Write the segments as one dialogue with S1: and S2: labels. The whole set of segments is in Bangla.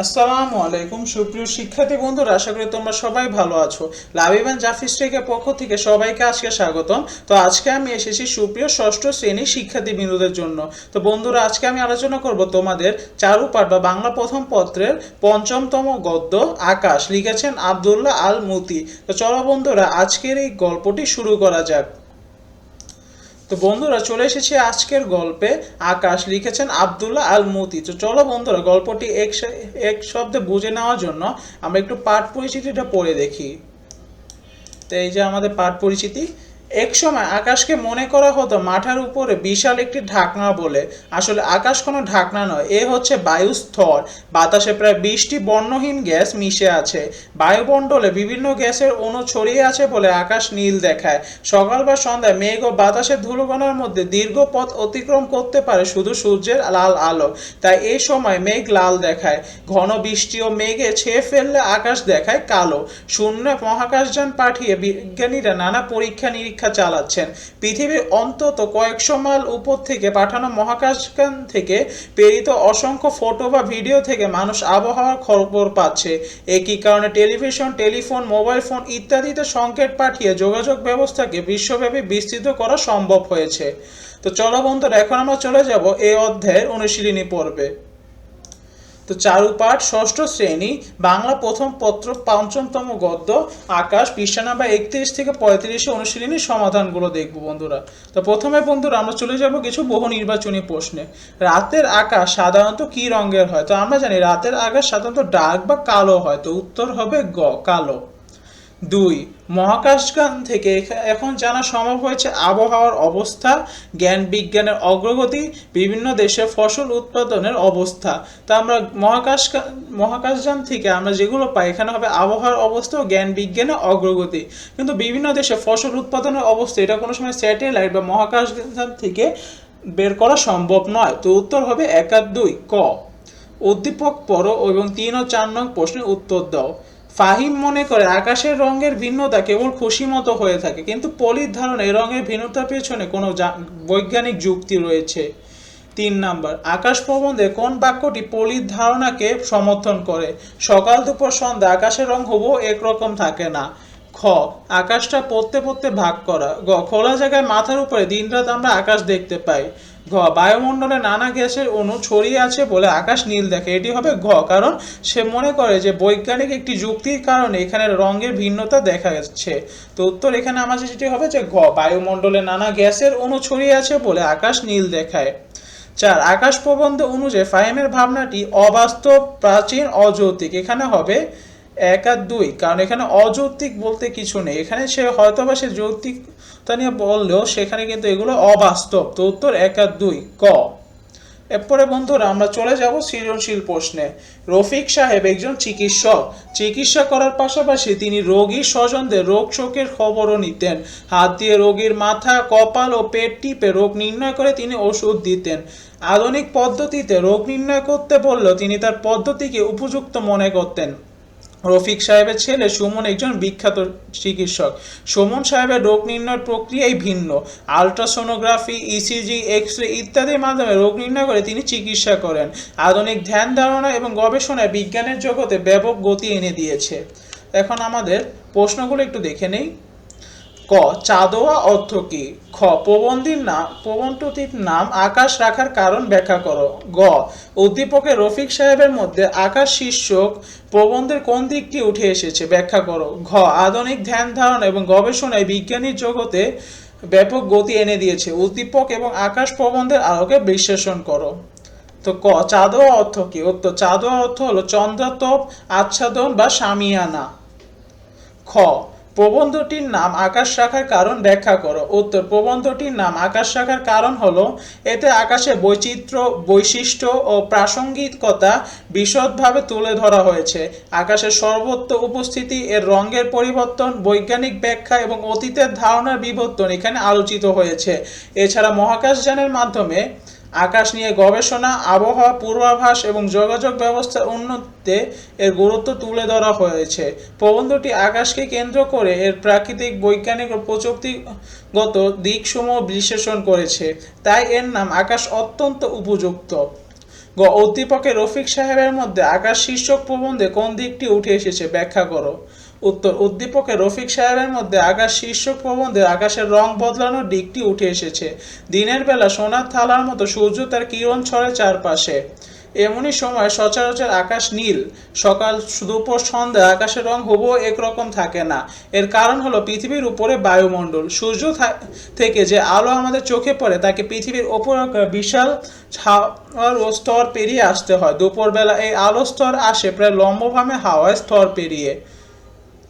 S1: আসসালামু আলাইকুম, সুপ্রিয় শিক্ষার্থী বন্ধুরা, আশা করি তোমরা সবাই ভালো আছো। লাভিবান জাফিস টেকের পক্ষ থেকে সবাইকে আজকে স্বাগতম। তো আজকে আমি এসেছি সুপ্রিয় ষষ্ঠ শ্রেণির শিক্ষার্থী বিন্দুদের জন্য। তো বন্ধুরা, আজকে আমি আলোচনা করব তোমাদের চারুপাঠ বা বাংলা প্রথম পত্রের পঞ্চমতম গদ্য, আকাশ, লিখেছেন আব্দুল্লাহ আল মুতি তো চলো বন্ধুরা, আজকের এই গল্পটি শুরু করা যাক। তো বন্ধুরা চলে এসেছি আজকের গল্পে। আকাশ লিখেছেন আবদুল্লাহ আল মুতি তো চলো বন্ধুরা গল্পটি এক এক শব্দে বুঝে নেওয়ার জন্য আমরা একটু পাঠ পরিচিতিটা পড়ে দেখি। তো এই যে আমাদের পাঠ পরিচিতি এক সময় আকাশকে মনে করা হতো মাথার উপরে বিশাল একটি ঢাকনা বলে। আসলে আকাশ কোনো ঢাকনা নয়, এ হচ্ছে বায়ু স্তর। বাতাসে প্রায় বিশটি বর্ণহীন গ্যাস মিশে আছে। বায়ুমণ্ডলে বিভিন্ন গ্যাসের অণু ছড়িয়ে আছে বলে আকাশ নীল দেখায়। সকাল বা সন্ধ্যায় মেঘ ও বাতাসের ধুলোকণার মধ্যে দীর্ঘ পথ অতিক্রম করতে পারে শুধু সূর্যের লাল আলো। তাই এই সময় মেঘ লাল দেখায়। ঘন বৃষ্টি ও মেঘে ছেয়ে ফেললে আকাশ দেখায় কালো। শূন্য মহাকাশযান পাঠিয়ে বিজ্ঞানীরা নানা পরীক্ষা নিরীক্ষা চালাচ্ছেন। পৃথিবীর অন্তত কয়েকশো মাইল উপর থেকে পাঠানো মহাকাশযান থেকে প্রেরিত অসংখ্য ফটো বা ভিডিও থেকে মানুষ আবহাওয়ার খবর পাচ্ছে। একই কারণে টেলিভিশন, টেলিফোন, মোবাইল ফোন ইত্যাদিতে সংকেত পাঠিয়ে যোগাযোগ ব্যবস্থাকে বিশ্বব্যাপী বিস্তৃত করা সম্ভব হয়েছে। তো চলো বন্ধুরা, এখন আমরা চলে যাব এই অধ্যায়ের অনুশীলনী পর্বে। তো চারুপাঠ ষষ্ঠ শ্রেণি, বাংলা প্রথম পত্র, পঞ্চমতম গদ্য, আকাশ, পৃষ্ঠা নাম্বার একত্রিশ থেকে পঁয়ত্রিশে অনুশীলনীর সমাধানগুলো দেখব বন্ধুরা। তো প্রথমে বন্ধুরা আমরা চলে যাব কিছু বহু নির্বাচনী প্রশ্নে। রাতের আকাশ সাধারণত কি রঙের হয়? তো আমরা জানি রাতের আকাশ সাধারণত ডার্ক বা কালো হয়, তো উত্তর হবে গ, কালো। দুই, মহাকাশযান থেকে এখ- এখন জানা সম্ভব হয়েছে আবহাওয়ার অবস্থা, জ্ঞান বিজ্ঞানের অগ্রগতি, বিভিন্ন দেশে ফসল উৎপাদনের অবস্থা। তা আমরা মহাকাশ মহাকাশযান থেকে আমরা যেগুলো পাই, এখানে হবে আবহাওয়ার অবস্থা ও জ্ঞান বিজ্ঞানের অগ্রগতি। কিন্তু বিভিন্ন দেশে ফসল উৎপাদনের অবস্থা, এটা কোনো সময় স্যাটেলাইট বা মহাকাশযান থেকে বের করা সম্ভব নয়। তো উত্তর হবে এক আর দুই ক। উদ্দীপক পড়ো এবং তিন ও চার নং প্রশ্নের উত্তর দাও। ফাহিম মনে করে, আকাশের রঙের ভিন্নতা কেবল খুশি মতো হয়ে থাকে, কিন্তু পলির ধারণা এই রঙের ভিন্নতার পেছনে কোনো বৈজ্ঞানিক যুক্তি রয়েছে। তিন নাম্বার, আকাশ প্রবন্ধে কোন বাক্যটি পলির ধারণাকে সমর্থন করে? সকাল দুপুর সন্ধ্যা আকাশের রং হুবহু একরকম থাকে না। খ, আকাশটা পড়তে পড়তে ভাগ করা। গ, খোলা জায়গায় মাথার উপরে দিনরাত আমরা আকাশ দেখতে পাই। ঘ, বায়ুমণ্ডলে নানা গ্যাসের অণু ছড়িয়ে আছে বলে আকাশ নীল দেখে। এটি হবে ঘ, কারণ সে মনে করে যে বৈজ্ঞানিক একটি যুক্তির কারণে এখানে রঙের ভিন্নতা দেখা যাচ্ছে। তো উত্তর এখানে আমাদের যেটি হবে যে, ঘ, বায়ুমণ্ডলে নানা গ্যাসের অণু ছড়িয়ে আছে বলে আকাশ নীল দেখায়। চার, আকাশ প্রবন্ধ অনুযায়ী ফাহিমের ভাবনাটি অবাস্তব, প্রাচীন, অযৌক্তিক। এখানে হবে এক আর দুই, কারণ এখানে অযৌক্তিক বলতে কিছু নেই। এখানে সে হয়তো বা সে যৌক্তিকতা নিয়ে বললেও সেখানে কিন্তু এগুলো অবাস্তব। তো উত্তর এক আর দুই, ক। এরপরে বন্ধুরা আমরা চলে যাব সৃজনশীল প্রশ্নে। রফিক সাহেব একজন চিকিৎসক। চিকিৎসা করার পাশাপাশি তিনি রোগীর স্বজনদের রোগ শোকের খবরও নিতেন। হাত দিয়ে রোগীর মাথা, কপাল ও পেট টিপে রোগ নির্ণয় করে তিনি ওষুধ দিতেন। আধুনিক পদ্ধতিতে রোগ নির্ণয় করতে বললেও তিনি তার পদ্ধতিকে উপযুক্ত মনে করতেন। রফিক সাহেবের ছেলে সুমন একজন বিখ্যাত চিকিৎসক। সুমন সাহেবের রোগ নির্ণয়ের প্রক্রিয়াই ভিন্ন। আলট্রাসোনোগ্রাফি ইসিজি এক্স রে ইত্যাদির মাধ্যমে রোগ নির্ণয় করে তিনি চিকিৎসা করেন। আধুনিক ধ্যান ধারণা এবং গবেষণায় বিজ্ঞানের জগতে ব্যাপক গতি এনে দিয়েছে। এখন আমাদের প্রশ্নগুলো একটু দেখে নেই। ক, চাঁদোয়া অর্থ কি? খ, প্রবন্ধীর নাম প্রবন্ধটির নাম আকাশ রাখার কারণ ব্যাখ্যা করো। গ উদ্দীপকের রফিক সাহেবের মধ্যে আকাশ শীর্ষক প্রবন্ধের কোন দিকটি উঠে এসেছে ব্যাখ্যা করো। ঘ, আধুনিক ধ্যান ধারণা এবং গবেষণায় বিজ্ঞানীর জগতে ব্যাপক গতি এনে দিয়েছে। উদ্দীপক এবং আকাশ প্রবন্ধের আলোকে বিশ্লেষণ করো। তো ক, চাঁদোয়া অর্থ কি? উত্তর, চাঁদোয়া অর্থ হলো চন্দ্রতপ, আচ্ছাদন বা সামিয়ানা। খ প্রবন্ধটির নাম আকাশ রাখার কারণ ব্যাখ্যা করো। উত্তর, প্রবন্ধটির নাম আকাশ রাখার কারণ হলো, এতে আকাশের বৈচিত্র্য, বৈশিষ্ট্য ও প্রাসঙ্গিকতা বিশদভাবে তুলে ধরা হয়েছে। আকাশের সর্বত্র উপস্থিতি, এর রঙের পরিবর্তন, বৈজ্ঞানিক ব্যাখ্যা এবং অতীতের ধারণার বিবর্তন এখানে আলোচিত হয়েছে। এছাড়া মহাকাশযানের মাধ্যমে আকাশ নিয়ে গবেষণা, আবহাওয়া, পূর্বাভাস এবং যোগাযোগ ব্যবস্থার উন্নতিতে এর গুরুত্ব তুলে ধরা হয়েছে। প্রবন্ধটি আকাশকে কেন্দ্র করে এর প্রাকৃতিক, বৈজ্ঞানিক ও প্রযুক্তিগত দিকসমূহ বিশ্লেষণ করেছে। তাই এর নাম আকাশ অত্যন্ত উপযুক্ত। গ রফিক সাহেবের মধ্যে আকাশ শীর্ষক প্রবন্ধে কোন দিকটি উঠে এসেছে ব্যাখ্যা করো। উত্তর উদ্দীপকের রফিক সাহেবের মধ্যে আকাশ শীর্ষক প্রবন্ধে আকাশের রং বদলানোর দিকটি উঠে এসেছে। দিনের বেলা সোনার থালার মতো সূর্য তার কিরণ ছড়ে চারপাশে। এমনই সময় সচরাচর আকাশ নীল। সকাল দুপুর সন্ধ্যা আকাশের রং হুবহু একরকম থাকে না। এর কারণ হলো পৃথিবীর উপরে বায়ুমণ্ডল। সূর্য থেকে যে আলো আমাদের চোখে পড়ে, তাকে পৃথিবীর ওপর বিশাল হাওয়ার ও স্তর পেরিয়ে আসতে হয়। দুপুরবেলা এই আলো স্তর আসে প্রায় লম্বভাবে হাওয়ায় স্তর পেরিয়ে।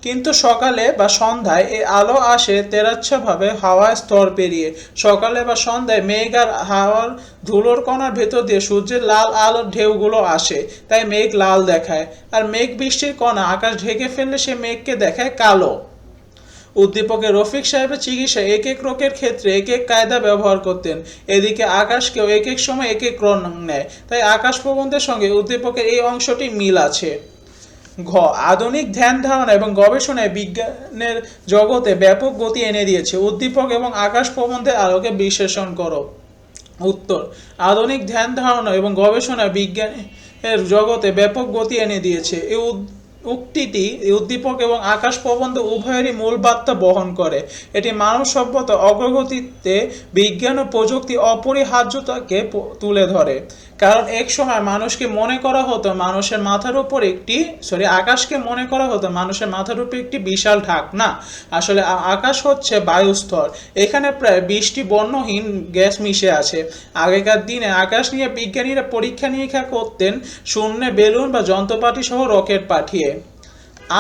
S1: কিন্তু সকালে বা সন্ধ্যায় এই আলো আসে তেরাচ্ছাভাবে হাওয়ায় স্তর পেরিয়ে। সকালে বা সন্ধ্যায় মেঘ আর হাওয়ার ধুলোর কণার ভেতর দিয়ে সূর্যের লাল আলোর ঢেউগুলো আসে, তাই মেঘ লাল দেখায়। আর মেঘ বৃষ্টির কণা আকাশ ঢেকে ফেললে সে মেঘকে দেখায় কালো। উদ্দীপকের রফিক সাহেবের চিকিৎসা এক এক রোগের ক্ষেত্রে এক এক কায়দা ব্যবহার করতেন। এদিকে আকাশকেও এক এক সময় এক এক রং নেয়। তাই আকাশ প্রবন্ধের সঙ্গে উদ্দীপকের এই অংশটি মিল আছে। ঘ, আধুনিক ধ্যান ধারণা এবং গবেষণায় বিজ্ঞানের জগতে ব্যাপক গতি এনে দিয়েছে। উদ্দীপক এবং আকাশ প্রবন্ধের আলোকে বিশ্লেষণ করো। উত্তর, আধুনিক ধ্যান ধারণা এবং গবেষণা বিজ্ঞানের জগতে ব্যাপক গতি এনে দিয়েছে। এই উক্তিটি উদ্দীপক এবং আকাশ প্রবন্ধ উভয়েরই মূল বার্তা বহন করে। এটি মানব সভ্যতা অগ্রগতিতে বিজ্ঞান ও প্রযুক্তি অপরিহার্যতাকে তুলে ধরে। কারণ এক সময় মানুষকে মনে করা হতো মানুষের মাথার উপর একটি সরি আকাশকে মনে করা হতো মানুষের মাথার উপর একটি বিশাল ঢাক। না, আসলে আকাশ হচ্ছে বায়ুস্তর এখানে প্রায় বিশটি বর্ণহীন গ্যাস মিশে আছে। আগেকার দিনে আকাশ নিয়ে বিজ্ঞানীরা পরীক্ষা নিরীক্ষা করতেন শূন্যে বেলুন বা যন্ত্রপাতি সহ রকেট পাঠিয়ে।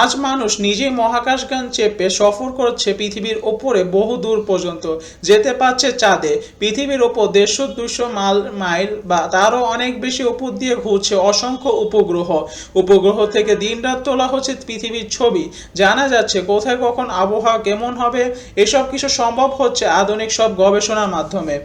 S1: আজ মানুষ নিজেই মহাকাশযান চেপে সফর করছে পৃথিবীর ওপরে বহু দূর পর্যন্ত। যেতে পারছে চাঁদে। পৃথিবীর ওপর দেড়শো দুশো মাইল মাইল বা তারও অনেক বেশি উপর দিয়ে ঘুরছে অসংখ্য উপগ্রহ। উপগ্রহ থেকে দিনরাত তোলা হচ্ছে পৃথিবীর ছবি। জানা যাচ্ছে কোথায় কখন আবহাওয়া কেমন হবে, এসব কিছু সম্ভব হচ্ছে আধুনিক সব গবেষণার মাধ্যমে।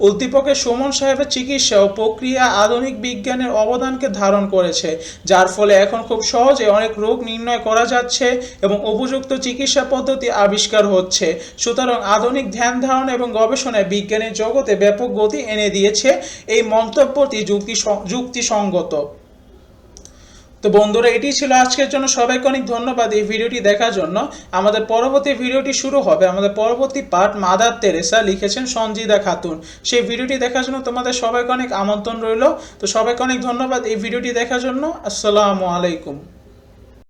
S1: উদ্দীপকের সুমন সাহেবের চিকিৎসা ও প্রক্রিয়া আধুনিক বিজ্ঞানের অবদানকে ধারণ করেছে, যার ফলে এখন খুব সহজে অনেক রোগ নির্ণয় করা যাচ্ছে এবং উপযুক্ত চিকিৎসা পদ্ধতি আবিষ্কার হচ্ছে। সুতরাং আধুনিক ধ্যান ধারণা এবং গবেষণায় বিজ্ঞানের জগতে ব্যাপক গতি এনে দিয়েছে এই মন্তব্যটি যুক্তি যুক্তিসঙ্গত। তো বন্ধুরা, এটি ছিল আজকের জন্য। সবাইকে অনেক ধন্যবাদ এই ভিডিওটি দেখার জন্য। আমাদের পরবর্তী ভিডিওটি শুরু হবে। আমাদের পরবর্তী পার্ট মাদার তেরেসা লিখেছেন সঞ্জিদা খাতুন। সেই ভিডিওটি দেখার জন্য তোমাদের সবাইকে অনেক আমন্ত্রণ রইল। তো সবাইকে অনেক ধন্যবাদ এই ভিডিওটি দেখার জন্য। আসসালামু আলাইকুম।